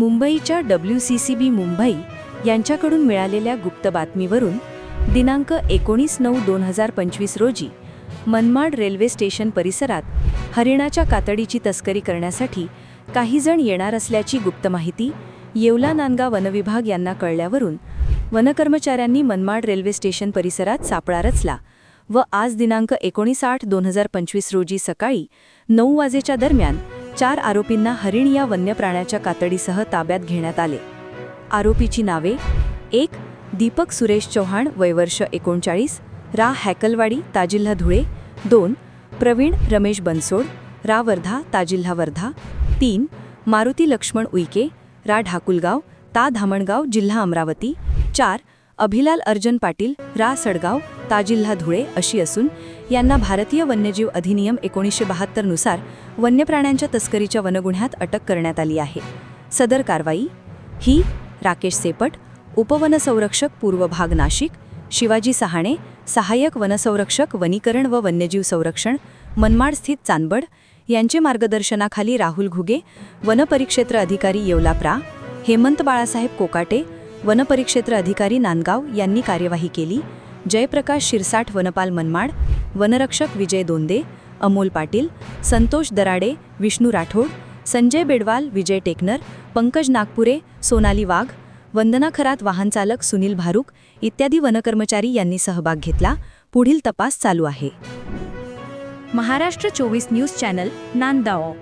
मुंबईच्या W C C B Mumbai यांच्याकडून मिळालेल्या गुप्त बातमीवरून दिनांक एकोणीस नऊ दोन हजार पंचवीस रोजी मनमाड रेल्वे स्टेशन परिसरात हरिणाच्या कातडीची तस्करी करण्यासाठी काही जण येणार असल्याची गुप्त माहिती येवला नांदगा वनविभाग यांना कळल्यावरून वनकर्मचाऱ्यांनी मनमाड रेल्वे स्टेशन परिसरात सापळा रचला व आज दिनांक एकोणीस आठ दोन हजार पंचवीस रोजी सकाळी नऊ वाजेच्या दरम्यान चार आरोपींना हरिण या वन्य प्राण्याच्या कातडीसह ताब्यात घेण्यात आले. आरोपीची नावे एक दीपक सुरेश चौहाण वयवर्ष एकोणचाळीस रा. हॅकलवाडी ताजिल्हा धुळे दोन प्रवीण रमेश बनसोड रा. वर्धा ताजिल्हा वर्धा तीन मारुती लक्ष्मण उईके रा. ढाकुलगाव ता. धामणगाव जिल्हा अमरावती चार अभिलाल अर्जन पाटील रा. सडगाव ताजिल्हा धुळे अशी असून यांना भारतीय वन्यजीव अधिनियम एकोणीसशे बहात्तरनुसार वन्य प्राण्यांच्या तस्करीच्या वनगुन्ह्यात अटक करण्यात आली आहे. सदर कारवाई ही राकेश सेपट उपवनसंरक्षक पूर्व भाग नाशिक शिवाजी सहाणे सहाय्यक वनसंरक्षक वनीकरण व वन्यजीव संरक्षण मनमाड स्थित चांदबड यांचे मार्गदर्शनाखाली राहुल घुगे वनपरिक्षेत्र अधिकारी येवला प्रा हेमंत बाळासाहेब कोकाटे वनपरिक्षेत्र अधिकारी नांदगाव यांनी कार्यवाही केली जयप्रकाश शिरसाठ वनपाल मनमाड वनरक्षक विजय दोंदे अमोल पाटील संतोष दराडे विष्णू राठोड संजय बेडवाल विजय टेकनर पंकज नागपुरे सोनाली वाघ वंदना खरात वाहनचालक सुनील भारूक इत्यादी वनकर्मचारी यांनी सहभाग घेतला. पुढील तपास चालू आहे. महाराष्ट्र चोवीस न्यूज चॅनल नांदगाव.